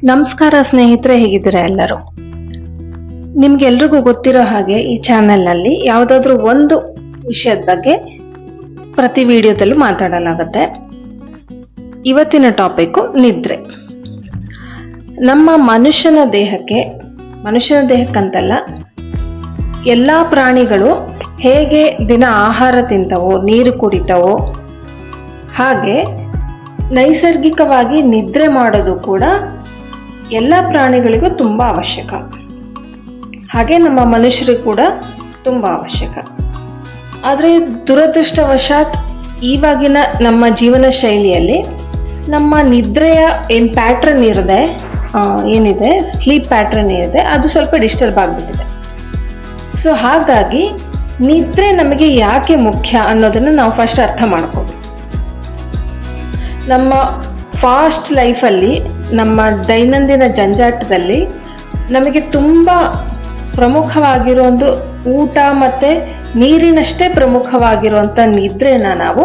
ನಮಸ್ಕಾರ ಸ್ನೇಹಿತರೆ, ಹೇಗಿದ್ದೀರಾ ಎಲ್ಲರೂ? ನಿಮ್ಗೆಲ್ರಿಗೂ ಗೊತ್ತಿರೋ ಹಾಗೆ ಈ ಚಾನೆಲ್ನಲ್ಲಿ ಯಾವುದಾದ್ರೂ ಒಂದು ವಿಷಯದ ಬಗ್ಗೆ ಪ್ರತಿ ವಿಡಿಯೋದಲ್ಲೂ ಮಾತಾಡಲಾಗುತ್ತೆ. ಇವತ್ತಿನ ಟಾಪಿಕ್ಕು ನಿದ್ರೆ. ನಮ್ಮ ಮನುಷ್ಯನ ದೇಹಕ್ಕೆ, ಮನುಷ್ಯನ ದೇಹಕ್ಕಂತಲ್ಲ, ಎಲ್ಲ ಪ್ರಾಣಿಗಳು ಹೇಗೆ ದಿನ ಆಹಾರ ತಿಂತವೋ, ನೀರು ಕುಡಿತವೋ, ಹಾಗೆ ನೈಸರ್ಗಿಕವಾಗಿ ನಿದ್ರೆ ಮಾಡೋದು ಕೂಡ ಎಲ್ಲ ಪ್ರಾಣಿಗಳಿಗೂ ತುಂಬ ಅವಶ್ಯಕ. ಹಾಗೆ ನಮ್ಮ ಮನುಷ್ಯರಿಗೂ ಕೂಡ ತುಂಬ ಅವಶ್ಯಕ. ಆದರೆ ದುರದೃಷ್ಟವಶಾತ್ ಇವಾಗಿನ ನಮ್ಮ ಜೀವನ ಶೈಲಿಯಲ್ಲಿ ನಮ್ಮ ನಿದ್ರೆಯ ಏನು ಪ್ಯಾಟ್ರನ್ ಇರದೆ ಏನಿದೆ ಸ್ಲೀಪ್ ಪ್ಯಾಟ್ರನ್ ಏನಿದೆ ಅದು ಸ್ವಲ್ಪ ಡಿಸ್ಟರ್ಬ್ ಆಗಿಬಿಟ್ಟಿದೆ. ಸೊ ಹಾಗಾಗಿ ನಿದ್ರೆ ನಮಗೆ ಯಾಕೆ ಮುಖ್ಯ ಅನ್ನೋದನ್ನು ನಾವು ಫಸ್ಟ್ ಅರ್ಥ ಮಾಡ್ಕೋಬೇಕು. ನಮ್ಮ ಫಾಸ್ಟ್ ಲೈಫಲ್ಲಿ ನಮ್ಮ ದೈನಂದಿನ ಜಂಜಾಟದಲ್ಲಿ ನಮಗೆ ತುಂಬ ಪ್ರಮುಖವಾಗಿರೋ ಒಂದು ಊಟ ಮತ್ತು ನೀರಿನಷ್ಟೇ ಪ್ರಮುಖವಾಗಿರುವಂಥ ನಿದ್ರೆನ ನಾವು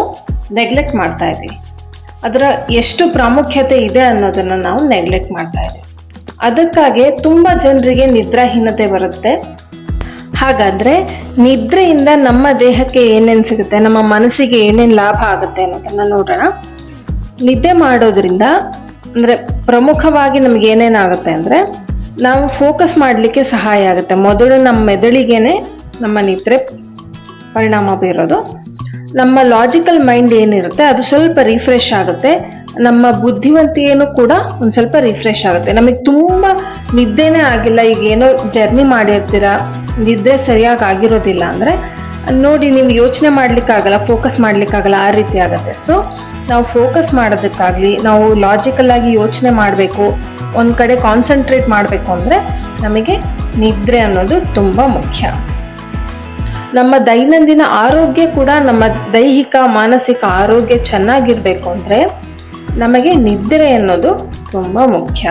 ನೆಗ್ಲೆಕ್ಟ್ ಮಾಡ್ತಾ ಇದ್ದೀವಿ. ಅದರ ಎಷ್ಟು ಪ್ರಾಮುಖ್ಯತೆ ಇದೆ ಅನ್ನೋದನ್ನು ನಾವು ನೆಗ್ಲೆಕ್ಟ್ ಮಾಡ್ತಾ ಇದ್ದೀವಿ. ಅದಕ್ಕಾಗಿ ತುಂಬ ಜನರಿಗೆ ನಿದ್ರಾಹೀನತೆ ಬರುತ್ತೆ. ಹಾಗಾದರೆ ನಿದ್ರೆಯಿಂದ ನಮ್ಮ ದೇಹಕ್ಕೆ ಏನೇನು ಸಿಗುತ್ತೆ, ನಮ್ಮ ಮನಸ್ಸಿಗೆ ಏನೇನು ಲಾಭ ಆಗುತ್ತೆ ಅನ್ನೋದನ್ನು ನೋಡೋಣ. ನಿದ್ದೆ ಮಾಡೋದ್ರಿಂದ ಅಂದರೆ ಪ್ರಮುಖವಾಗಿ ನಮ್ಗೆ ಏನೇನಾಗುತ್ತೆ ಅಂದರೆ ನಾವು ಫೋಕಸ್ ಮಾಡಲಿಕ್ಕೆ ಸಹಾಯ ಆಗುತ್ತೆ. ಮೊದಲು ನಮ್ಮ ಮೆದುಳಿಗೇನೆ ನಮ್ಮ ನಿದ್ರೆ ಪರಿಣಾಮ ಬೀರೋದು. ನಮ್ಮ ಲಾಜಿಕಲ್ ಮೈಂಡ್ ಏನಿರುತ್ತೆ, ಅದು ಸ್ವಲ್ಪ ರಿಫ್ರೆಶ್ ಆಗುತ್ತೆ. ನಮ್ಮ ಬುದ್ಧಿವಂತಿಯೇನು ಕೂಡ ಒಂದು ಸ್ವಲ್ಪ ರಿಫ್ರೆಶ್ ಆಗುತ್ತೆ. ನಮಗೆ ತುಂಬ ನಿದ್ದೆನೇ ಆಗಿಲ್ಲ, ಈಗ ಏನೋ ಜರ್ನಿ ಮಾಡಿರ್ತೀರ, ನಿದ್ದೆ ಸರಿಯಾಗಿ ಆಗಿರೋದಿಲ್ಲ ಅಂದರೆ, ನೋಡಿ ನೀವು ಯೋಚನೆ ಮಾಡ್ಲಿಕ್ಕಾಗಲ್ಲ ಫೋಕಸ್ ಮಾಡಲಿಕ್ಕಾಗಲ್ಲ, ಆ ರೀತಿ ಆಗುತ್ತೆ. ಸೊ ನಾವು ಫೋಕಸ್ ಮಾಡೋದಕ್ಕಾಗಲಿ, ನಾವು ಲಾಜಿಕಲ್ ಆಗಿ ಯೋಚನೆ ಮಾಡಬೇಕು, ಒಂದು ಕಡೆ ಕಾನ್ಸಂಟ್ರೇಟ್ ಮಾಡಬೇಕು ಅಂದರೆ ನಮಗೆ ನಿದ್ರೆ ಅನ್ನೋದು ತುಂಬ ಮುಖ್ಯ. ನಮ್ಮ ದೈನಂದಿನ ಆರೋಗ್ಯ ಕೂಡ ನಮ್ಮ ದೈಹಿಕ, ಮಾನಸಿಕ ಆರೋಗ್ಯ ಚೆನ್ನಾಗಿರಬೇಕು ಅಂದರೆ ನಮಗೆ ನಿದ್ರೆ ಅನ್ನೋದು ತುಂಬ ಮುಖ್ಯ.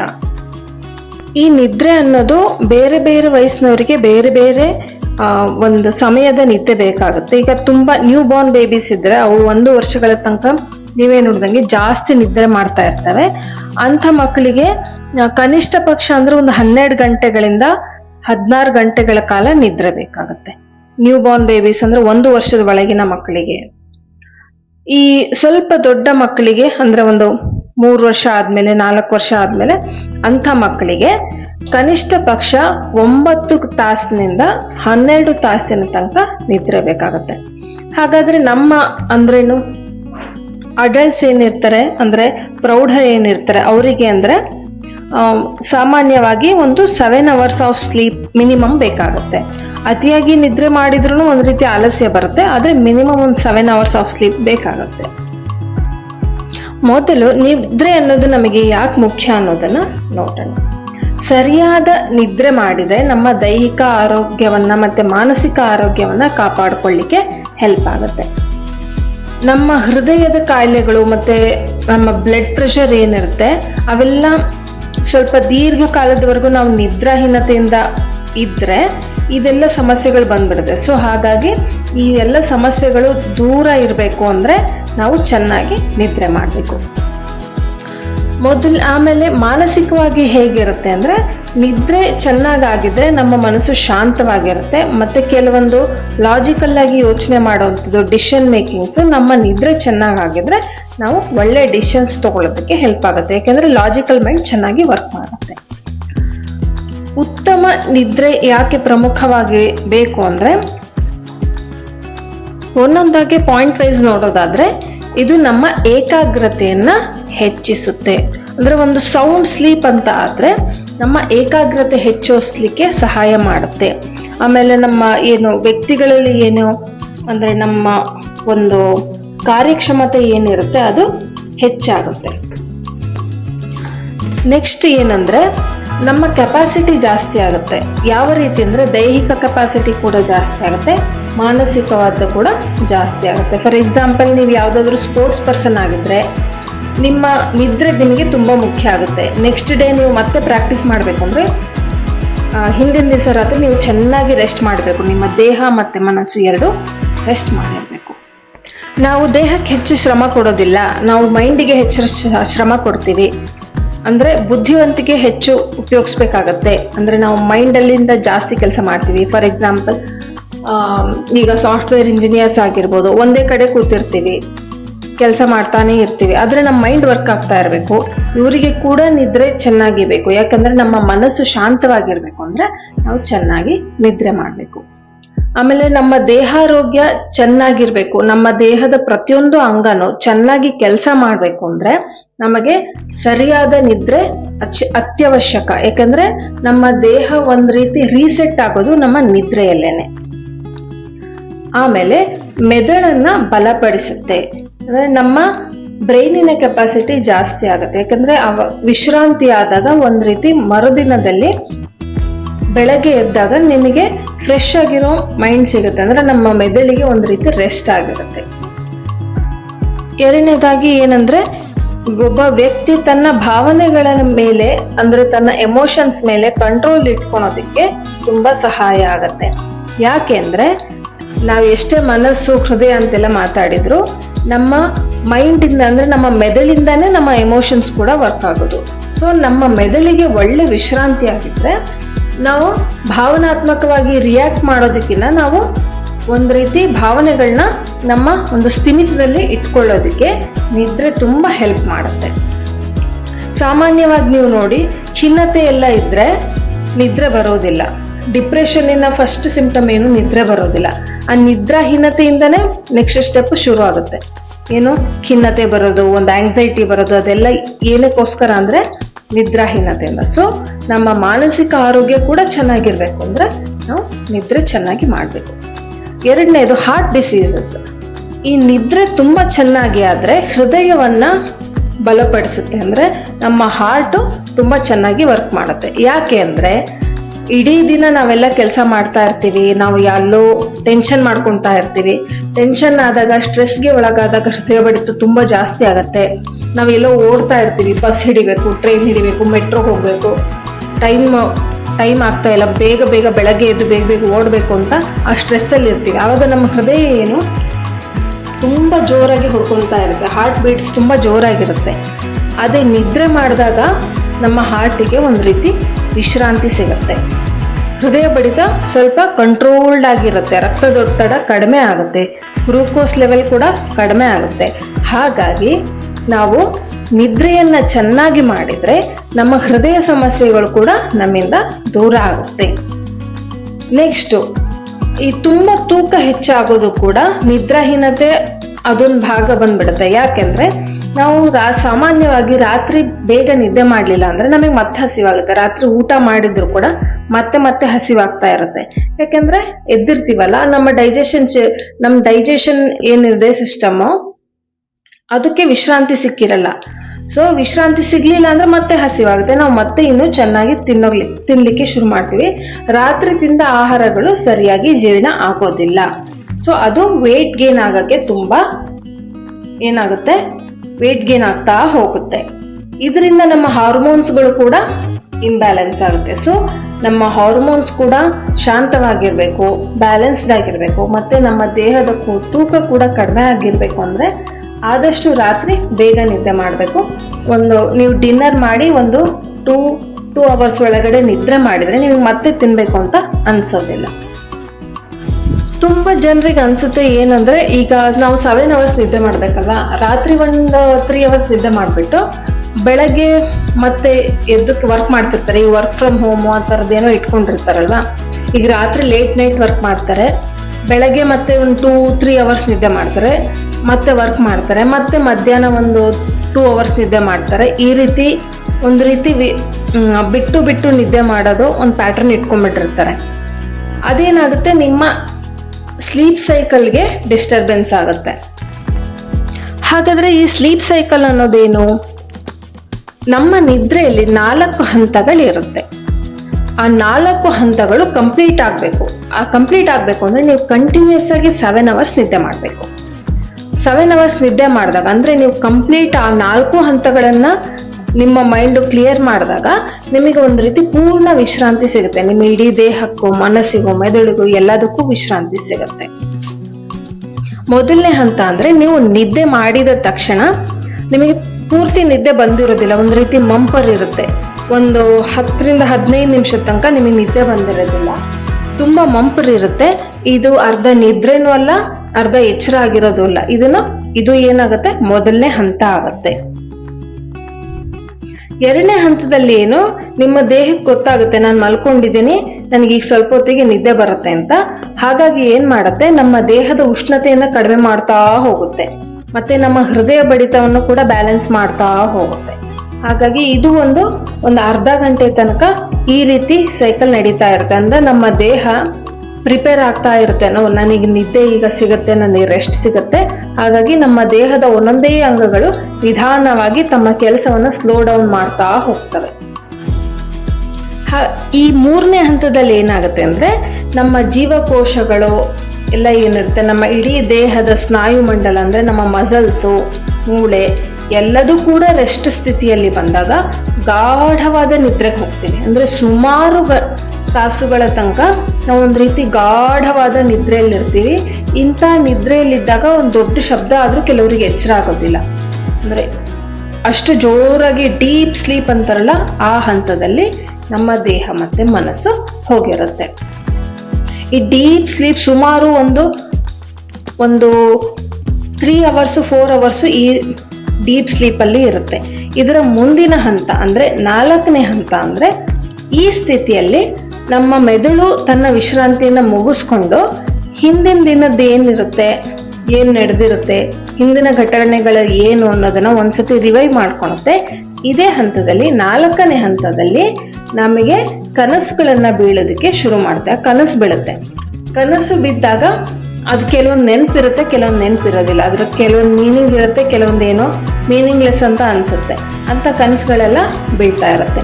ಈ ನಿದ್ರೆ ಅನ್ನೋದು ಬೇರೆ ಬೇರೆ ವಯಸ್ಸಿನವರಿಗೆ ಬೇರೆ ಬೇರೆ ಒಂದು ಸಮಯದ ನಿದ್ದೆ ಬೇಕಾಗುತ್ತೆ. ಈಗ ತುಂಬ ನ್ಯೂ ಬಾರ್ನ್ ಬೇಬೀಸ್ ಇದ್ದರೆ ಅವು ಒಂದು ವರ್ಷಗಳ ತನಕ ನೀವೇ ನೋಡ್ದಂಗೆ ಜಾಸ್ತಿ ನಿದ್ರೆ ಮಾಡ್ತಾ ಇರ್ತವೆ. ಅಂಥ ಮಕ್ಕಳಿಗೆ ಕನಿಷ್ಠ ಪಕ್ಷ ಅಂದ್ರೆ ಒಂದು ಹನ್ನೆರಡು ಗಂಟೆಗಳಿಂದ ಹದಿನಾರು ಗಂಟೆಗಳ ಕಾಲ ನಿದ್ರೆ ಬೇಕಾಗುತ್ತೆ. ನ್ಯೂ ಬಾರ್ನ್ ಬೇಬೀಸ್ ಅಂದ್ರೆ ಒಂದು ವರ್ಷದ ಒಳಗಿನ ಮಕ್ಕಳಿಗೆ. ಈ ಸ್ವಲ್ಪ ದೊಡ್ಡ ಮಕ್ಕಳಿಗೆ ಅಂದ್ರೆ ಒಂದು ಮೂರು ವರ್ಷ ಆದ್ಮೇಲೆ, ನಾಲ್ಕು ವರ್ಷ ಆದ್ಮೇಲೆ ಅಂಥ ಮಕ್ಕಳಿಗೆ ಕನಿಷ್ಠ ಪಕ್ಷ ಒಂಬತ್ತು ತಾಸಿನಿಂದ ಹನ್ನೆರಡು ತಾಸಿನ ತನಕ ನಿದ್ರೆ ಬೇಕಾಗುತ್ತೆ. ಹಾಗಾದ್ರೆ ನಮ್ಮ ಅಂದ್ರೇನು? ಅಡಲ್ಟ್ಸ್ ಏನಿರ್ತಾರೆ ಅಂದ್ರೆ ಪ್ರೌಢ ಏನಿರ್ತಾರೆ ಅವರಿಗೆ ಅಂದ್ರೆ ಸಾಮಾನ್ಯವಾಗಿ ಒಂದು seven hours of sleep minimum ಬೇಕಾಗುತ್ತೆ. ಅತಿಯಾಗಿ ನಿದ್ರೆ ಮಾಡಿದ್ರೂ ಒಂದು ರೀತಿ ಆಲಸ್ಯ ಬರುತ್ತೆ, ಆದರೆ ಮಿನಿಮಮ್ ಒಂದು ಸೆವೆನ್ ಅವರ್ಸ್ ಆಫ್ ಸ್ಲೀಪ್ ಬೇಕಾಗುತ್ತೆ. ಮೊದಲು ನಿದ್ರೆ ಅನ್ನೋದು ನಮಗೆ ಯಾಕೆ ಮುಖ್ಯ ಅನ್ನೋದನ್ನ ನೋಡೋಣ. ಸರಿಯಾದ ನಿದ್ರೆ ಮಾಡಿದ್ರೆ ನಮ್ಮ ದೈಹಿಕ ಆರೋಗ್ಯವನ್ನ ಮತ್ತೆ ಮಾನಸಿಕ ಆರೋಗ್ಯವನ್ನ ಕಾಪಾಡಿಕೊಳ್ಳಿಕ್ಕೆ ಹೆಲ್ಪ್ ಆಗುತ್ತೆ. ನಮ್ಮ ಹೃದಯದ ಕಾಯಿಲೆಗಳು ಮತ್ತೆ ನಮ್ಮ ಬ್ಲಡ್ ಪ್ರೆಷರ್ ಏನಿರುತ್ತೆ, ಅವೆಲ್ಲ ಸ್ವಲ್ಪ ದೀರ್ಘಕಾಲದವರೆಗೂ ನಾವು ನಿದ್ರಾಹೀನತೆಯಿಂದ ಇದ್ರೆ ಇದೆಲ್ಲ ಸಮಸ್ಯೆಗಳು ಬಂದ್ಬಿಡುತ್ತೆ. ಸೊ ಹಾಗಾಗಿ ಈ ಎಲ್ಲ ಸಮಸ್ಯೆಗಳು ದೂರ ಇರಬೇಕು ಅಂದರೆ ನಾವು ಚೆನ್ನಾಗಿ ನಿದ್ರೆ ಮಾಡಬೇಕು. ಮೊದಲು ಆಮೇಲೆ ಮಾನಸಿಕವಾಗಿ ಹೇಗಿರುತ್ತೆ ಅಂದರೆ ನಿದ್ರೆ ಚೆನ್ನಾಗಾಗಿದ್ರೆ ನಮ್ಮ ಮನಸ್ಸು ಶಾಂತವಾಗಿರುತ್ತೆ. ಮತ್ತು ಕೆಲವೊಂದು ಲಾಜಿಕಲ್ಲಾಗಿ ಯೋಚನೆ ಮಾಡುವಂಥದ್ದು ಡಿಸಿಷನ್ ಮೇಕಿಂಗ್ಸು ನಮ್ಮ ನಿದ್ರೆ ಚೆನ್ನಾಗಾಗಿದ್ರೆ ನಾವು ಒಳ್ಳೆ ಡಿಸಿಷನ್ಸ್ ತಗೊಳ್ಳೋದಕ್ಕೆ ಹೆಲ್ಪ್ ಆಗುತ್ತೆ. ಯಾಕೆಂದರೆ ಲಾಜಿಕಲ್ ಮೈಂಡ್ ಚೆನ್ನಾಗಿ ವರ್ಕ್ ಮಾಡುತ್ತೆ. ಉತ್ತಮ ನಿದ್ರೆ ಯಾಕೆ ಪ್ರಮುಖವಾಗಿ ಬೇಕು ಅಂದರೆ ಒಂದೊಂದಾಗಿ ಪಾಯಿಂಟ್ ವೈಸ್ ನೋಡೋದಾದರೆ ಇದು ನಮ್ಮ ಏಕಾಗ್ರತೆಯನ್ನ ಹೆಚ್ಚಿಸುತ್ತೆ. ಅಂದರೆ ಒಂದು ಸೌಂಡ್ ಸ್ಲೀಪ್ ಅಂತ ಆದರೆ ನಮ್ಮ ಏಕಾಗ್ರತೆ ಹೆಚ್ಚಿಸ್ಲಿಕ್ಕೆ ಸಹಾಯ ಮಾಡುತ್ತೆ. ಆಮೇಲೆ ನಮ್ಮ ಏನು ವ್ಯಕ್ತಿಗಳಲ್ಲಿ ಏನು ಅಂದರೆ ನಮ್ಮ ಒಂದು ಕಾರ್ಯಕ್ಷಮತೆ ಏನಿರುತ್ತೆ ಅದು ಹೆಚ್ಚಾಗುತ್ತೆ. ನೆಕ್ಸ್ಟ್ ಏನಂದ್ರೆ ನಮ್ಮ ಕೆಪಾಸಿಟಿ ಜಾಸ್ತಿ ಆಗುತ್ತೆ. ಯಾವ ರೀತಿ ಅಂದ್ರೆ ದೈಹಿಕ ಕೆಪಾಸಿಟಿ ಕೂಡ ಜಾಸ್ತಿ ಆಗುತ್ತೆ, ಮಾನಸಿಕವಾದ ಕೂಡ ಜಾಸ್ತಿ ಆಗುತ್ತೆ. ಫಾರ್ ಎಕ್ಸಾಂಪಲ್ ನೀವು ಯಾವುದಾದ್ರೂ ಸ್ಪೋರ್ಟ್ಸ್ ಪರ್ಸನ್ ಆಗಿದ್ರೆ ನಿಮ್ಮ ನಿದ್ರೆ ನಿಮಗೆ ತುಂಬ ಮುಖ್ಯ ಆಗುತ್ತೆ. ನೆಕ್ಸ್ಟ್ ಡೇ ನೀವು ಮತ್ತೆ ಪ್ರಾಕ್ಟೀಸ್ ಮಾಡಬೇಕಂದ್ರೆ ಹಿಂದಿನ ದಿವಸ ರಾತ್ರಿ ನೀವು ಚೆನ್ನಾಗಿ ರೆಸ್ಟ್ ಮಾಡಬೇಕು. ನಿಮ್ಮ ದೇಹ ಮತ್ತು ಮನಸ್ಸು ಎರಡು ರೆಸ್ಟ್ ಮಾಡಿರಬೇಕು. ನಾವು ದೇಹಕ್ಕೆ ಹೆಚ್ಚು ಶ್ರಮ ಕೊಡೋದಿಲ್ಲ. ನಾವು ಮೈಂಡಿಗೆ ಹೆಚ್ಚು ಶ್ರ- ಶ್ರಮ ಕೊಡ್ತೀವಿ. ಅಂದರೆ ಬುದ್ಧಿವಂತಿಕೆ ಹೆಚ್ಚು ಉಪಯೋಗಿಸ್ಬೇಕಾಗತ್ತೆ. ಅಂದರೆ ನಾವು ಮೈಂಡಲ್ಲಿಂದ ಜಾಸ್ತಿ ಕೆಲಸ ಮಾಡ್ತೀವಿ. ಫಾರ್ ಎಕ್ಸಾಂಪಲ್ ಈಗ ಸಾಫ್ಟ್ವೇರ್ ಇಂಜಿನಿಯರ್ಸ್ ಆಗಿರ್ಬೋದು, ಒಂದೇ ಕಡೆ ಕೂತಿರ್ತೀವಿ. ಕೆಲಸ ಮಾಡ್ತಾನೆ ಇರ್ತೀವಿ. ಆದ್ರೆ ನಮ್ಮ ಮೈಂಡ್ ವರ್ಕ್ ಆಗ್ತಾ ಇರಬೇಕು. ಇವರಿಗೆ ಕೂಡ ನಿದ್ರೆ ಚೆನ್ನಾಗಿ ಯಾಕಂದ್ರೆ ನಮ್ಮ ಮನಸ್ಸು ಶಾಂತವಾಗಿರ್ಬೇಕು ಅಂದ್ರೆ ನಾವು ಚೆನ್ನಾಗಿ ನಿದ್ರೆ ಮಾಡಬೇಕು. ಆಮೇಲೆ ನಮ್ಮ ದೇಹಾರೋಗ್ಯ ಚೆನ್ನಾಗಿರ್ಬೇಕು. ನಮ್ಮ ದೇಹದ ಪ್ರತಿಯೊಂದು ಅಂಗನೂ ಚೆನ್ನಾಗಿ ಕೆಲಸ ಮಾಡಬೇಕು ಅಂದ್ರೆ ನಮಗೆ ಸರಿಯಾದ ನಿದ್ರೆ ಅತ್ಯವಶ್ಯಕ. ಯಾಕಂದ್ರೆ ನಮ್ಮ ದೇಹ ಒಂದ್ ರೀತಿ ರೀಸೆಟ್ ಆಗೋದು ನಮ್ಮ ನಿದ್ರೆಯಲ್ಲೇನೆ. ಆಮೇಲೆ ಮೆದುಳನ್ನ ಬಲಪಡಿಸುತ್ತೆ. ಅಂದ್ರೆ ನಮ್ಮ ಬ್ರೈನಿನ ಕೆಪಾಸಿಟಿ ಜಾಸ್ತಿ ಆಗುತ್ತೆ. ಯಾಕಂದ್ರೆ ಅವ ವಿಶ್ರಾಂತಿ ಆದಾಗ ಒಂದ್ ರೀತಿ ಮರುದಿನದಲ್ಲಿ ಬೆಳಗ್ಗೆ ಎದ್ದಾಗ ನಿಮಗೆ ಫ್ರೆಶ್ ಆಗಿರೋ ಮೈಂಡ್ ಸಿಗುತ್ತೆ. ಅಂದ್ರೆ ನಮ್ಮ ಮೆದುಳಿಗೆ ಒಂದು ರೀತಿ ರೆಸ್ಟ್ ಆಗಿರುತ್ತೆ. ಎರಡನೇದಾಗಿ ಏನಂದ್ರೆ ಒಬ್ಬ ವ್ಯಕ್ತಿ ತನ್ನ ಭಾವನೆಗಳ ಮೇಲೆ, ಅಂದ್ರೆ ತನ್ನ ಎಮೋಷನ್ಸ್ ಮೇಲೆ ಕಂಟ್ರೋಲ್ ಇಟ್ಕೊಳೋದಕ್ಕೆ ತುಂಬಾ ಸಹಾಯ ಆಗತ್ತೆ. ಯಾಕೆಂದ್ರೆ ನಾವು ಎಷ್ಟೇ ಮನಸ್ಸು, ಹೃದಯ ಅಂತೆಲ್ಲ ಮಾತಾಡಿದ್ರು ನಮ್ಮ ಮೈಂಡ್ ಇಂದ ಅಂದ್ರೆ ನಮ್ಮ ಮೆದುಳಿಂದಾನೇ ನಮ್ಮ ಎಮೋಷನ್ಸ್ ಕೂಡ ವರ್ಕ್ ಆಗೋದು. ಸೊ ನಮ್ಮ ಮೆದುಳಿಗೆ ಒಳ್ಳೆ ವಿಶ್ರಾಂತಿ ಆಗಿದ್ರೆ ನಾವು ಭಾವನಾತ್ಮಕವಾಗಿ ರಿಯಾಕ್ಟ್ ಮಾಡೋದಕ್ಕಿಂತ ನಾವು ಒಂದು ರೀತಿ ಭಾವನೆಗಳನ್ನ ನಮ್ಮ ಒಂದು ಸ್ಥಿಮಿತದಲ್ಲಿ ಇಟ್ಕೊಳ್ಳೋದಕ್ಕೆ ನಿದ್ರೆ ತುಂಬಾ ಹೆಲ್ಪ್ ಮಾಡುತ್ತೆ. ಸಾಮಾನ್ಯವಾಗಿ ನೀವು ನೋಡಿ, ಖಿನ್ನತೆ ಎಲ್ಲ ಇದ್ರೆ ನಿದ್ರೆ ಬರೋದಿಲ್ಲ. ಡಿಪ್ರೆಷನ್ನಿನ ಫಸ್ಟ್ ಸಿಂಪ್ಟಮ್ ಏನು ನಿದ್ರೆ ಬರೋದಿಲ್ಲ. ಆ ನಿದ್ರಾಹೀನತೆಯಿಂದನೇ ನೆಕ್ಸ್ಟ್ ಸ್ಟೆಪ್ ಶುರು ಆಗುತ್ತೆ ಏನು? ಖಿನ್ನತೆ ಬರೋದು, ಒಂದು ಆಂಗ್ಸೈಟಿ ಬರೋದು, ಅದೆಲ್ಲ ಏನಕ್ಕೋಸ್ಕರ ಅಂದ್ರೆ ನಿದ್ರಾಹೀನತೆಯಿಂದ. ಸೊ ನಮ್ಮ ಮಾನಸಿಕ ಆರೋಗ್ಯ ಕೂಡ ಚೆನ್ನಾಗಿರ್ಬೇಕು ಅಂದ್ರೆ ನಾವು ನಿದ್ರೆ ಚೆನ್ನಾಗಿ ಮಾಡಬೇಕು. ಎರಡನೇದು ಹಾರ್ಟ್ ಡಿಸೀಸಸ್ ಈ ನಿದ್ರೆ ತುಂಬ ಚೆನ್ನಾಗಿ ಆದ್ರೆ ಹೃದಯವನ್ನ ಬಲಪಡಿಸುತ್ತೆ ಅಂದ್ರೆ ನಮ್ಮ ಹಾರ್ಟು ತುಂಬ ಚೆನ್ನಾಗಿ ವರ್ಕ್ ಮಾಡುತ್ತೆ. ಯಾಕೆ ಅಂದ್ರೆ ಇಡೀ ದಿನ ನಾವೆಲ್ಲ ಕೆಲಸ ಮಾಡ್ತಾ ಇರ್ತೀವಿ. ನಾವು ಎಲ್ಲೋ ಟೆನ್ಷನ್ ಮಾಡ್ಕೊತಾ ಇರ್ತೀವಿ. ಟೆನ್ಷನ್ ಆದಾಗ ಸ್ಟ್ರೆಸ್ಗೆ ಒಳಗಾದಾಗ ಹೃದಯ ಬಡಿತ ತುಂಬಾ ಜಾಸ್ತಿ ಆಗತ್ತೆ. ನಾವೆಲ್ಲೋ ಓಡ್ತಾ ಇರ್ತೀವಿ. ಬಸ್ ಹಿಡಿಬೇಕು ಟ್ರೈನ್ ಹಿಡಿಬೇಕು ಮೆಟ್ರೋ ಹೋಗ್ಬೇಕು. ಟೈಮ್ ಟೈಮ್ ಆಗ್ತಾ ಇಲ್ಲ. ಬೇಗ ಬೇಗ ಬೆಳಗ್ಗೆ ಎದ್ದು ಬೇಗ ಬೇಗ ಓಡಬೇಕು ಅಂತ ಆ ಸ್ಟ್ರೆಸ್ಸಲ್ಲಿ ಇರ್ತೀವಿ. ಆವಾಗ ನಮ್ಮ ಹೃದಯ ಏನು ತುಂಬ ಜೋರಾಗಿ ಹೊಡ್ಕೊಳ್ತಾ ಇರುತ್ತೆ. ಹಾರ್ಟ್ ಬೀಟ್ಸ್ ತುಂಬ ಜೋರಾಗಿರುತ್ತೆ. ಅದೇ ನಿದ್ರೆ ಮಾಡಿದಾಗ ನಮ್ಮ ಹಾರ್ಟಿಗೆ ಒಂದು ರೀತಿ ವಿಶ್ರಾಂತಿ ಸಿಗುತ್ತೆ. ಹೃದಯ ಬಡಿತ ಸ್ವಲ್ಪ ಕಂಟ್ರೋಲ್ಡ್ ಆಗಿರುತ್ತೆ. ರಕ್ತದೊತ್ತಡ ಕಡಿಮೆ ಆಗುತ್ತೆ. ಗ್ಲೂಕೋಸ್ ಲೆವೆಲ್ ಕೂಡ ಕಡಿಮೆ ಆಗುತ್ತೆ. ಹಾಗಾಗಿ ನಾವು ನಿದ್ರೆಯನ್ನ ಚೆನ್ನಾಗಿ ಮಾಡಿದ್ರೆ ನಮ್ಮ ಹೃದಯ ಸಮಸ್ಯೆಗಳು ಕೂಡ ನಮ್ಮಿಂದ ದೂರ ಆಗುತ್ತೆ. ನೆಕ್ಸ್ಟು ಈ ತುಂಬ ತೂಕ ಹೆಚ್ಚಾಗೋದು ಕೂಡ ನಿದ್ರಾಹೀನತೆ ಅದೊಂದು ಭಾಗ ಬಂದ್ಬಿಡುತ್ತೆ. ಯಾಕೆಂದ್ರೆ ನಾವು ಸಾಮಾನ್ಯವಾಗಿ ರಾತ್ರಿ ಬೇಗ ನಿದ್ದೆ ಮಾಡಲಿಲ್ಲ ಅಂದ್ರೆ ನಮಗೆ ಮತ್ತೆ ಹಸಿವಾಗುತ್ತೆ. ರಾತ್ರಿ ಊಟ ಮಾಡಿದ್ರು ಕೂಡ ಮತ್ತೆ ಮತ್ತೆ ಹಸಿವಾಗ್ತಾ ಇರುತ್ತೆ. ಯಾಕೆಂದ್ರೆ ಎದ್ದಿರ್ತೀವಲ್ಲ, ನಮ್ಮ ಡೈಜೆಷನ್ ನಮ್ಮ ಡೈಜೆಷನ್ ಏನಿದೆ ಸಿಸ್ಟಮ್ ಅದಕ್ಕೆ ವಿಶ್ರಾಂತಿ ಸಿಕ್ಕಿರಲ್ಲ. ಸೊ ವಿಶ್ರಾಂತಿ ಸಿಗ್ಲಿಲ್ಲ ಅಂದ್ರೆ ಮತ್ತೆ ಹಸಿವಾಗುತ್ತೆ. ನಾವು ಮತ್ತೆ ಇನ್ನು ಚೆನ್ನಾಗಿ ತಿನ್ನೋಗ್ಲಿ, ತಿನ್ಲಿಕ್ಕೆ ಶುರು ಮಾಡ್ತೀವಿ. ರಾತ್ರಿ ತಿಂದ ಆಹಾರಗಳು ಸರಿಯಾಗಿ ಜೀರ್ಣ ಆಗೋದಿಲ್ಲ. ಸೊ ಅದು ವೇಟ್ ಗೇನ್ ಆಗಕ್ಕೆ ತುಂಬಾ ಏನಾಗುತ್ತೆ? ವೇಟ್ ಗೇನ್ ಆಗ್ತಾ ಹೋಗುತ್ತೆ. ಇದರಿಂದ ನಮ್ಮ ಹಾರ್ಮೋನ್ಸ್ಗಳು ಕೂಡ ಇಂಬ್ಯಾಲೆನ್ಸ್ ಆಗುತ್ತೆ. ಸೊ ನಮ್ಮ ಹಾರ್ಮೋನ್ಸ್ ಕೂಡ ಶಾಂತವಾಗಿರಬೇಕು ಬ್ಯಾಲೆನ್ಸ್ಡ್ ಆಗಿರಬೇಕು, ಮತ್ತು ನಮ್ಮ ದೇಹದ ತೂಕ ಕೂಡ ಕಡಿಮೆ ಆಗಿರಬೇಕು ಅಂದರೆ ಆದಷ್ಟು ರಾತ್ರಿ ಬೇಗ ನಿದ್ದೆ ಮಾಡಬೇಕು. ಒಂದು, ನೀವು ಡಿನ್ನರ್ ಮಾಡಿ ಒಂದು ಟೂ ಟೂ ಅವರ್ಸ್ ಒಳಗಡೆ ನಿದ್ರೆ ಮಾಡಿದರೆ ನಿಮಗೆ ಮತ್ತೆ ತಿನ್ನಬೇಕು ಅಂತ ಅನ್ಸೋದಿಲ್ಲ. ತುಂಬಾ ಜನರಿಗೆ ಅನ್ಸುತ್ತೆ ಏನಂದ್ರೆ, ಈಗ ನಾವು ಸೆವೆನ್ ಅವರ್ಸ್ ನಿದ್ದೆ ಮಾಡ್ಬೇಕಲ್ವಾ? ರಾತ್ರಿ ಒಂದು ತ್ರೀ ಅವರ್ಸ್ ನಿದ್ದೆ ಮಾಡ್ಬಿಟ್ಟು ಬೆಳಗ್ಗೆ ಮತ್ತೆ ಎದ್ದಕ್ಕೆ ವರ್ಕ್ ಮಾಡ್ತಿರ್ತಾರೆ. ಈ ವರ್ಕ್ ಫ್ರಮ್ ಹೋಮ್ ಆ ಥರದ್ದೇನೋ ಇಟ್ಕೊಂಡಿರ್ತಾರಲ್ವಾ? ಈಗ ರಾತ್ರಿ ಲೇಟ್ ನೈಟ್ ವರ್ಕ್ ಮಾಡ್ತಾರೆ. ಬೆಳಗ್ಗೆ ಮತ್ತೆ ಒಂದು ಟೂ ತ್ರೀ ಅವರ್ಸ್ ನಿದ್ದೆ ಮಾಡ್ತಾರೆ. ಮತ್ತೆ ವರ್ಕ್ ಮಾಡ್ತಾರೆ. ಮತ್ತೆ ಮಧ್ಯಾಹ್ನ ಒಂದು ಟೂ ಅವರ್ಸ್ ನಿದ್ದೆ ಮಾಡ್ತಾರೆ. ಈ ರೀತಿ ಒಂದು ರೀತಿ ಬಿಟ್ಟು ಬಿಟ್ಟು ನಿದ್ದೆ ಮಾಡೋದು ಒಂದು ಪ್ಯಾಟರ್ನ್ ಇಟ್ಕೊಂಡ್ಬಿಟ್ಟಿರ್ತಾರೆ. ಅದೇನಾಗುತ್ತೆ? ನಿಮ್ಮ ಸ್ಲೀಪ್ ಸೈಕಲ್ಗೆ ಡಿಸ್ಟರ್ಬೆನ್ಸ್ ಆಗುತ್ತೆ. ಹಾಗಾದ್ರೆ ಈ ಸ್ಲೀಪ್ ಸೈಕಲ್ ಅನ್ನೋದೇನು? ನಮ್ಮ ನಿದ್ರೆಯಲ್ಲಿ ನಾಲ್ಕು ಹಂತಗಳಿರುತ್ತೆ. ಆ ನಾಲ್ಕು ಹಂತಗಳು ಕಂಪ್ಲೀಟ್ ಆಗಬೇಕು. ಆ ಕಂಪ್ಲೀಟ್ ಆಗಬೇಕು ಅಂದ್ರೆ ನೀವು ಕಂಟಿನ್ಯೂಸ್ ಆಗಿ ಸೆವೆನ್ ಅವರ್ಸ್ ನಿದ್ದೆ ಮಾಡಬೇಕು. ಸೆವೆನ್ ಅವರ್ಸ್ ನಿದ್ದೆ ಮಾಡಿದಾಗ ಅಂದ್ರೆ ನೀವು ಕಂಪ್ಲೀಟ್ ಆ ನಾಲ್ಕು ಹಂತಗಳನ್ನ ನಿಮ್ಮ ಮೈಂಡ್ ಕ್ಲಿಯರ್ ಮಾಡಿದಾಗ ನಿಮಗೆ ಒಂದು ರೀತಿ ಪೂರ್ಣ ವಿಶ್ರಾಂತಿ ಸಿಗುತ್ತೆ. ನಿಮ್ಮ ಇಡೀ ದೇಹಕ್ಕೂ, ಮನಸ್ಸಿಗೂ, ಮೆದುಳಿಗೂ ಎಲ್ಲದಕ್ಕೂ ವಿಶ್ರಾಂತಿ ಸಿಗುತ್ತೆ. ಮೊದಲನೇ ಹಂತ ಅಂದ್ರೆ ನೀವು ನಿದ್ದೆ ಮಾಡಿದ ತಕ್ಷಣ ನಿಮಗೆ ಪೂರ್ತಿ ನಿದ್ದೆ ಬಂದಿರೋದಿಲ್ಲ. ಒಂದು ರೀತಿ ಮಂಪರ್ ಇರುತ್ತೆ. ಒಂದು ಹತ್ತರಿಂದ ಹದಿನೈದು ನಿಮಿಷದ ತನಕ ನಿಮಗೆ ನಿದ್ದೆ ಬಂದಿರೋದಿಲ್ಲ. ತುಂಬ ಮಂಪರ್ ಇರುತ್ತೆ. ಇದು ಅರ್ಧ ನಿದ್ರೆನೂ ಅಲ್ಲ, ಅರ್ಧ ಎಚ್ಚರ ಆಗಿರೋದು ಅಲ್ಲ. ಇದನ್ನ, ಇದು ಏನಾಗುತ್ತೆ? ಮೊದಲನೇ ಹಂತ ಆಗುತ್ತೆ. ಎರಡನೇ ಹಂತದಲ್ಲಿ ಏನು? ನಿಮ್ಮ ದೇಹಕ್ಕೆ ಗೊತ್ತಾಗುತ್ತೆ, ನಾನು ಮಲ್ಕೊಂಡಿದ್ದೀನಿ, ನನಗೆ ಈಗ ಸ್ವಲ್ಪ ಹೊತ್ತಿಗೆ ನಿದ್ದೆ ಬರುತ್ತೆ ಅಂತ. ಹಾಗಾಗಿ ಏನ್ ಮಾಡುತ್ತೆ? ನಮ್ಮ ದೇಹದ ಉಷ್ಣತೆಯನ್ನ ಕಡಿಮೆ ಮಾಡ್ತಾ ಹೋಗುತ್ತೆ. ಮತ್ತೆ ನಮ್ಮ ಹೃದಯ ಬಡಿತವನ್ನು ಕೂಡ ಬ್ಯಾಲೆನ್ಸ್ ಮಾಡ್ತಾ ಹೋಗುತ್ತೆ. ಹಾಗಾಗಿ ಇದು ಒಂದು ಒಂದು ಅರ್ಧ ಗಂಟೆ ತನಕ ಈ ರೀತಿ ಸೈಕಲ್ ನಡೀತಾ ಇರುತ್ತೆ. ಅಂದ್ರೆ ನಮ್ಮ ದೇಹ ಪ್ರಿಪೇರ್ ಆಗ್ತಾ ಇರುತ್ತೆ. ನಾವು ನನಗೆ ನಿದ್ದೆ ಈಗ ಸಿಗುತ್ತೆ, ನನಗೆ ರೆಸ್ಟ್ ಸಿಗುತ್ತೆ. ಹಾಗಾಗಿ ನಮ್ಮ ದೇಹದ ಒಂದೊಂದೇ ಅಂಗಗಳು ನಿಧಾನವಾಗಿ ತಮ್ಮ ಕೆಲಸವನ್ನು ಸ್ಲೋ ಡೌನ್ ಮಾಡ್ತಾ ಹೋಗ್ತವೆ. ಈ ಮೂರನೇ ಹಂತದಲ್ಲಿ ಏನಾಗುತ್ತೆ ಅಂದರೆ ನಮ್ಮ ಜೀವಕೋಶಗಳು ಎಲ್ಲ ಏನಿರುತ್ತೆ, ನಮ್ಮ ಇಡೀ ದೇಹದ ಸ್ನಾಯು ಮಂಡಲ ಅಂದ್ರೆ ನಮ್ಮ ಮಸಲ್ಸು ಮೂಳೆ ಎಲ್ಲದೂ ಕೂಡ ರೆಸ್ಟ್ ಸ್ಥಿತಿಯಲ್ಲಿ ಬಂದಾಗ ಗಾಢವಾದ ನಿದ್ರೆಗೆ ಹೋಗ್ತೀವಿ ಅಂದರೆ ಸುಮಾರು ತಾಸುಗಳ ತನಕ ನಾವು ಒಂದು ರೀತಿ ಗಾಢವಾದ ನಿದ್ರೆಯಲ್ಲಿರ್ತೀವಿ. ಇಂಥ ನಿದ್ರೆಯಲ್ಲಿದ್ದಾಗ ಒಂದು ದೊಡ್ಡ ಶಬ್ದ ಆದರೂ ಕೆಲವರಿಗೆ ಎಚ್ಚರ ಆಗೋದಿಲ್ಲ. ಅಂದರೆ ಅಷ್ಟು ಜೋರಾಗಿ ಡೀಪ್ ಸ್ಲೀಪ್ ಅಂತಾರಲ್ಲ ಆ ಹಂತದಲ್ಲಿ ನಮ್ಮ ದೇಹ ಮತ್ತು ಮನಸ್ಸು ಹೋಗಿರುತ್ತೆ. ಈ ಡೀಪ್ ಸ್ಲೀಪ್ ಸುಮಾರು ಒಂದು ಒಂದು ತ್ರೀ ಅವರ್ಸು ಫೋರ್ ಅವರ್ಸು ಈ ಡೀಪ್ ಸ್ಲೀಪಲ್ಲಿ ಇರುತ್ತೆ. ಇದರ ಮುಂದಿನ ಹಂತ ಅಂದರೆ ನಾಲ್ಕನೇ ಹಂತ ಅಂದರೆ ಈ ಸ್ಥಿತಿಯಲ್ಲಿ ನಮ್ಮ ಮೆದುಳು ತನ್ನ ವಿಶ್ರಾಂತಿಯನ್ನು ಮುಗಿಸ್ಕೊಂಡು ಹಿಂದಿನ ದಿನದ ಏನಿರುತ್ತೆ, ಏನು ನಡೆದಿರುತ್ತೆ, ಹಿಂದಿನ ಘಟನೆಗಳು ಏನು ಅನ್ನೋದನ್ನ ಒಂದ್ಸತಿ ರಿವೈವ್ ಮಾಡ್ಕೊಳುತ್ತೆ. ಇದೇ ಹಂತದಲ್ಲಿ, ನಾಲ್ಕನೇ ಹಂತದಲ್ಲಿ ನಮಗೆ ಕನಸುಗಳನ್ನು ಬೀಳೋದಕ್ಕೆ ಶುರು ಮಾಡುತ್ತೆ. ಕನಸು ಬೀಳುತ್ತೆ. ಕನಸು ಬಿದ್ದಾಗ ಅದು ಕೆಲವೊಂದು ನೆನಪಿರುತ್ತೆ, ಕೆಲವೊಂದು ನೆನಪಿರೋದಿಲ್ಲ. ಅದ್ರ ಕೆಲವೊಂದು ಮೀನಿಂಗ್ ಇರುತ್ತೆ, ಕೆಲವೊಂದು ಏನೋ ಮೀನಿಂಗ್ಲೆಸ್ ಅಂತ ಅನಿಸುತ್ತೆ. ಅಂಥ ಕನಸುಗಳೆಲ್ಲ ಬೀಳ್ತಾ ಇರುತ್ತೆ.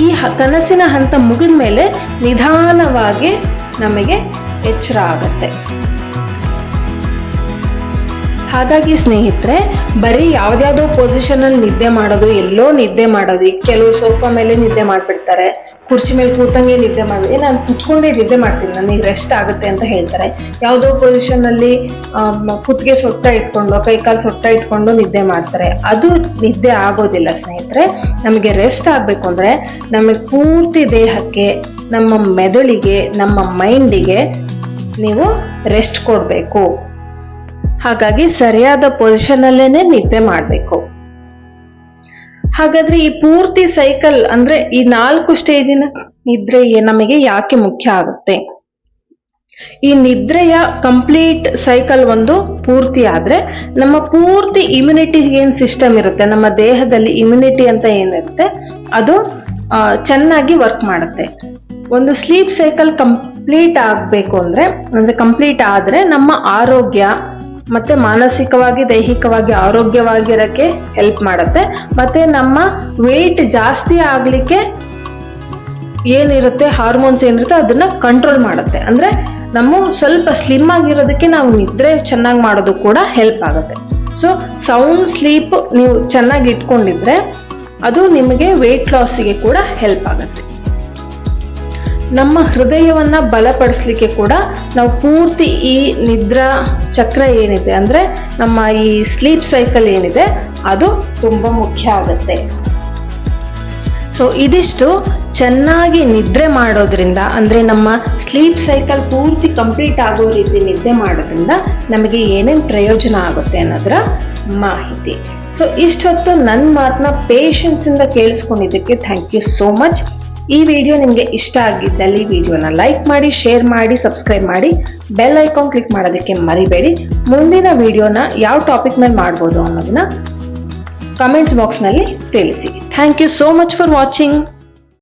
ಈ ಕನಸಿನ ಹಂತ ಮುಗಿದ ಮೇಲೆ ನಿಧಾನವಾಗಿ ನಮಗೆ ಎಚ್ಚರ ಆಗುತ್ತೆ. ಹಾಗಾಗಿ ಸ್ನೇಹಿತರೆ, ಬರೀ ಯಾವ್ದಾವುದೋ ಪೊಸಿಷನಲ್ಲಿ ನಿದ್ದೆ ಮಾಡೋದು, ಎಲ್ಲೋ ನಿದ್ದೆ ಮಾಡೋದು ಕೆಲವು ಸೋಫಾ ಮೇಲೆ ನಿದ್ದೆ ಮಾಡ್ಬಿಡ್ತಾರೆ. ಕುರ್ಚಿ ಮೇಲೆ ಕೂತಂಗೆ ನಿದ್ದೆ ಮಾಡಿದೆ ನಾನು ಕುತ್ಕೊಂಡೇ ನಿದ್ದೆ ಮಾಡ್ತೀನಿ, ನನಗೆ ರೆಸ್ಟ್ ಆಗುತ್ತೆ ಅಂತ ಹೇಳ್ತಾರೆ. ಯಾವುದೋ ಪೊಸಿಷನ್ ಅಲ್ಲಿ ಕುತ್ತಿಗೆ ಸೊಟ್ಟ ಇಟ್ಕೊಂಡು, ಕೈ ಕಾಲು ಸೊಟ್ಟ ಇಟ್ಕೊಂಡು ನಿದ್ದೆ ಮಾಡ್ತಾರೆ. ಅದು ನಿದ್ದೆ ಆಗೋದಿಲ್ಲ ಸ್ನೇಹಿತರೆ. ನಮಗೆ ರೆಸ್ಟ್ ಆಗಬೇಕು ಅಂದರೆ ನಮಗೆ ಪೂರ್ತಿ ದೇಹಕ್ಕೆ, ನಮ್ಮ ಮೆದುಳಿಗೆ, ನಮ್ಮ ಮೈಂಡಿಗೆ ನೀವು ರೆಸ್ಟ್ ಕೊಡಬೇಕು. ಹಾಗಾಗಿ ಸರಿಯಾದ ಪೊಸಿಷನ್ ಅಲ್ಲೇನೆ ನಿದ್ದೆ ಮಾಡಬೇಕು. ಹಾಗಾದ್ರೆ ಈ ಪೂರ್ತಿ ಸೈಕಲ್ ಅಂದ್ರೆ ಈ ನಾಲ್ಕು ಸ್ಟೇಜಿನ ನಿದ್ರೆ ನಮಗೆ ಯಾಕೆ ಮುಖ್ಯ ಆಗುತ್ತೆ? ಈ ನಿದ್ರೆಯ ಕಂಪ್ಲೀಟ್ ಸೈಕಲ್ ಒಂದು ಪೂರ್ತಿ ಆದ್ರೆ ನಮ್ಮ ಪೂರ್ತಿ ಇಮ್ಯುನಿಟಿ ಏನ್ ಸಿಸ್ಟಮ್ ಇರುತ್ತೆ? ನಮ್ಮ ದೇಹದಲ್ಲಿ ಇಮ್ಯುನಿಟಿ ಅಂತ ಏನಿರುತ್ತೆ? ಅದು ಚೆನ್ನಾಗಿ ವರ್ಕ್ ಮಾಡುತ್ತೆ. ಒಂದು ಸ್ಲೀಪ್ ಸೈಕಲ್ ಕಂಪ್ಲೀಟ್ ಆಗಬೇಕು ಅಂದ್ರೆ ಅಂದ್ರೆ ಕಂಪ್ಲೀಟ್ ಆದ್ರೆ ನಮ್ಮ ಆರೋಗ್ಯ ಮತ್ತೆ ಮಾನಸಿಕವಾಗಿ, ದೈಹಿಕವಾಗಿ, ಆರೋಗ್ಯವಾಗಿರಕ್ಕೆ ಹೆಲ್ಪ್ ಮಾಡುತ್ತೆ. ಮತ್ತೆ ನಮ್ಮ ವೆಯ್ಟ್ ಜಾಸ್ತಿ ಆಗ್ಲಿಕ್ಕೆ ಏನಿರುತ್ತೆ ಹಾರ್ಮೋನ್ಸ್ ಏನಿರುತ್ತೆ, ಅದನ್ನ ಕಂಟ್ರೋಲ್ ಮಾಡುತ್ತೆ. ಅಂದ್ರೆ ನಮ್ಮ ಸ್ವಲ್ಪ ಸ್ಲಿಮ್ ಆಗಿರೋದಕ್ಕೆ ನಾವು ನಿದ್ರೆ ಚೆನ್ನಾಗಿ ಮಾಡೋದು ಕೂಡ ಹೆಲ್ಪ್ ಆಗುತ್ತೆ. ಸೊ ಸೌಂಡ್ ಸ್ಲೀಪ್ ನೀವು ಚೆನ್ನಾಗಿ ಇಟ್ಕೊಂಡಿದ್ರೆ ಅದು ನಿಮಗೆ ವೆಯ್ಟ್ ಲಾಸಿಗೆ ಕೂಡ ಹೆಲ್ಪ್ ಆಗುತ್ತೆ. ನಮ್ಮ ಹೃದಯವನ್ನ ಬಲಪಡಿಸ್ಲಿಕ್ಕೆ ಕೂಡ ನಾವು ಪೂರ್ತಿ ಈ ನಿದ್ರಾ ಚಕ್ರ ಏನಿದೆ ಅಂದ್ರೆ ನಮ್ಮ ಈ ಸ್ಲೀಪ್ ಸೈಕಲ್ ಏನಿದೆ, ಅದು ತುಂಬಾ ಮುಖ್ಯ ಆಗುತ್ತೆ. ಸೊ ಇದಿಷ್ಟು ಚೆನ್ನಾಗಿ ನಿದ್ರೆ ಮಾಡೋದ್ರಿಂದ, ಅಂದ್ರೆ ನಮ್ಮ ಸ್ಲೀಪ್ ಸೈಕಲ್ ಪೂರ್ತಿ ಕಂಪ್ಲೀಟ್ ಆಗೋ ರೀತಿ ನಿದ್ದೆ ಮಾಡೋದ್ರಿಂದ ನಮಗೆ ಏನೇನು ಪ್ರಯೋಜನ ಆಗುತ್ತೆ ಅನ್ನೋದರ ಮಾಹಿತಿ. ಸೊ ಇಷ್ಟೊತ್ತು ನನ್ನ ಮಾತನ್ನ ಪೇಷನ್ಸಿಂದ ಕೇಳಿಸ್ಕೊಂಡಿದ್ದಕ್ಕೆ ಥ್ಯಾಂಕ್ ಯು ಸೋ ಮಚ್ ಈ ವಿಡಿಯೋ ನಿಮಗೆ ಇಷ್ಟ ಆಗಿದ್ದಲ್ಲಿ ವಿಡಿಯೋನ ಲೈಕ್ ಮಾಡಿ, ಶೇರ್ ಮಾಡಿ, ಸಬ್ಸ್ಕ್ರೈಬ್ ಮಾಡಿ, ಬೆಲ್ ಐಕಾನ್ ಕ್ಲಿಕ್ ಮಾಡೋದಕ್ಕೆ ಮರಿಬೇಡಿ. ಮುಂದಿನ ವಿಡಿಯೋನ ಯಾವ ಟಾಪಿಕ್ ಮೇಲೆ ಮಾಡ್ಬೋದು ಅನ್ನೋದನ್ನ ಕಮೆಂಟ್ಸ್ ಬಾಕ್ಸ್ನಲ್ಲಿ ತಿಳಿಸಿ. Thank you so much for watching.